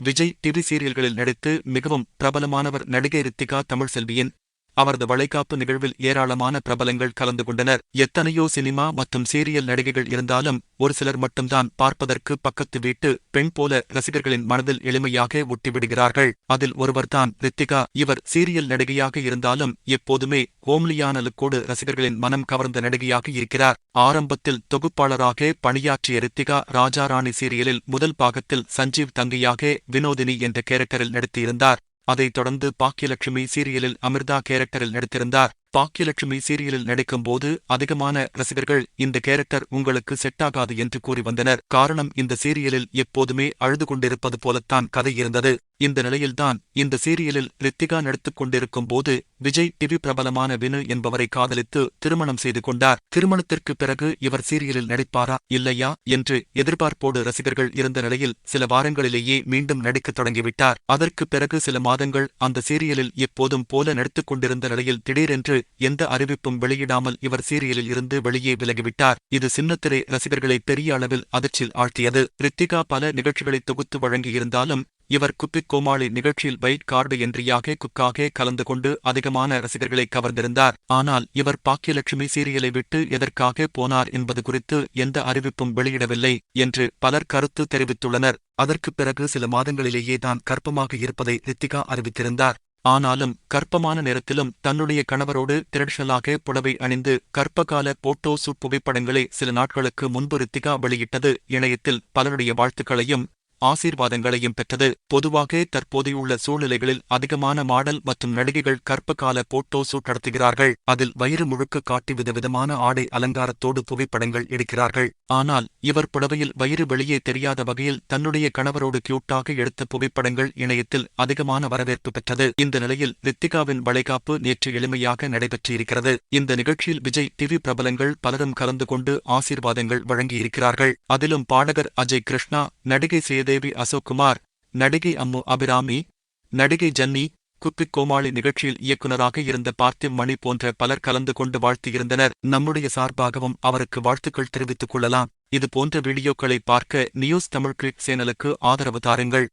Vijay TV சீரியல்களில் நடித்து மிகவும் பிரபலமானவர் நடிகை ரித்திகா தமிழ் செல்வியின் அவரது வளைகாப்பு நிகழ்வில் ஏராளமான பிரபலங்கள் கலந்து கொண்டனர். எத்தனையோ சினிமா மற்றும் சீரியல் நடிகைகள் இருந்தாலும் ஒரு சிலர் மட்டும்தான் பார்ப்பதற்கு பக்கத்து வீட்டு பெண் போல ரசிகர்களின் மனதில் எளிமையாக ஒட்டிவிடுகிறார்கள். அதில் ஒருவர்தான் ரித்திகா. இவர் சீரியல் நடிகையாக இருந்தாலும் எப்போதுமே ஹோம்லியான லுக்கோடு ரசிகர்களின் மனம் கவர்ந்த நடிகையாக இருக்கிறார். ஆரம்பத்தில் தொகுப்பாளராக பணியாற்றிய ரித்திகா ராஜாராணி சீரியலில் முதல் பாகத்தில் சஞ்சீவ் தங்கையாக வினோதினி என்ற கேரக்டரில் நடித்திருந்தார். அதைத் தொடர்ந்து பாக்கியலட்சுமி சீரியலில் அமிர்தா கேரக்டரில் நடித்திருந்தார். பாக்கியலட்சுமி சீரியலில் நடிக்கும்போது அதிகமான ரசிகர்கள் இந்த கேரக்டர் உங்களுக்கு செட் ஆகாது என்று கூறி வந்தனர். காரணம் இந்த சீரியலில் எப்போதுமே அழுது கொண்டிருப்பது போலத்தான் கதை இருந்தது. இந்த நிலையில்தான் இந்த சீரியலில் ரித்திகா நடித்துக் கொண்டிருக்கும் போது விஜய் டிவி பிரபலமான வினு என்பவரை காதலித்து திருமணம் செய்து கொண்டார். திருமணத்திற்கு பிறகு இவர் சீரியலில் நடிப்பாரா இல்லையா என்று எதிர்பார்ப்போடு ரசிகர்கள் இருந்த நிலையில் சில வாரங்களிலேயே மீண்டும் நடிக்கத் தொடங்கிவிட்டார். அதற்கு பிறகு சில மாதங்கள் அந்த சீரியலில் எப்போதும் போல நடித்துக் கொண்டிருந்த நிலையில் திடீரென்று எந்த அறிவிப்பும் வெளியிடாமல் இவர் சீரியலில் இருந்து வெளியே விலகிவிட்டார். இது சின்னத்திரை ரசிகர்களை பெரிய அளவில் அதிர்ச்சியில் ஆழ்த்தியது. ரித்திகா பல நிகழ்ச்சிகளை தொகுத்து வழங்கியிருந்தாலும் இவர் குப்பிக் கோமாளி நிகழ்ச்சியில் வைட் கார்டு என்றியாக குக்காக கலந்து கொண்டு அதிகமான ரசிகர்களை கவர்ந்திருந்தார். ஆனால் இவர் பாக்கியலட்சுமி சீரியலை விட்டு எதற்காக போனார் என்பது குறித்து எந்த அறிவிப்பும் வெளியிடவில்லை என்று பலர் கருத்து தெரிவித்துள்ளனர். அதற்குப் பிறகு சில மாதங்களிலேயே தான் கர்ப்பமாக இருப்பதை ரித்திகா அறிவித்திருந்தார். ஆனாலும் கற்பமான நேரத்திலும் தன்னுடைய கணவரோடு திரட்சலாக புடவை அணிந்து கற்பகால போட்டோ சூட் புகைப்படங்களை சில நாட்களுக்கு முன்பு ரித்திகா வெளியிட்டது. இணையத்தில் பலருடைய வாழ்த்துக்களையும் ஆசீர்வாதங்களையும் பெற்றது. பொதுவாக தற்போதையுள்ள சூழ்நிலைகளில் அதிகமான மாடல் மற்றும் நடிகைகள் கற்பகால போட்டோ சூட் நடத்துகிறார்கள். அதில் வயிறு முழுக்க காட்டி விதவிதமான ஆடை அலங்காரத்தோடு புகைப்படங்கள் எடுக்கிறார்கள். ஆனால் இவர் புடவையில் வயிறு வெளியே தெரியாத வகையில் தன்னுடைய கணவரோடு கியூட்டாக எடுத்த புகைப்படங்கள் இணையத்தில் அதிகமான வரவேற்பு பெற்றது. இந்த நிலையில் ரித்திகாவின் வளைகாப்பு நேற்று எளிமையாக நடைபெற்றிருக்கிறது. இந்த நிகழ்ச்சியில் விஜய் டிவி பிரபலங்கள் பலரும் கலந்து கொண்டு ஆசீர்வாதங்கள் வழங்கியிருக்கிறார்கள். அதிலும் பாடகர் அஜய் கிருஷ்ணா நடிகை சேதேவி அசோக்குமார் நடிகை அம்மு அபிராமி நடிகை ஜன்னி குப்பிக் கோமாளி நிகழ்ச்சியில் இயக்குநராக இருந்த பார்த்திவ் மணி போன்ற பலர் கலந்து கொண்டு வாழ்த்தியிருந்தனர். நம்முடைய சார்பாகவும் அவருக்கு வாழ்த்துக்கள் தெரிவித்துக் கொள்ளலாம். இது போன்ற வீடியோக்களை பார்க்க நியூஸ் தமிழ் கிளிக் சேனலுக்கு ஆதரவு தாருங்கள்.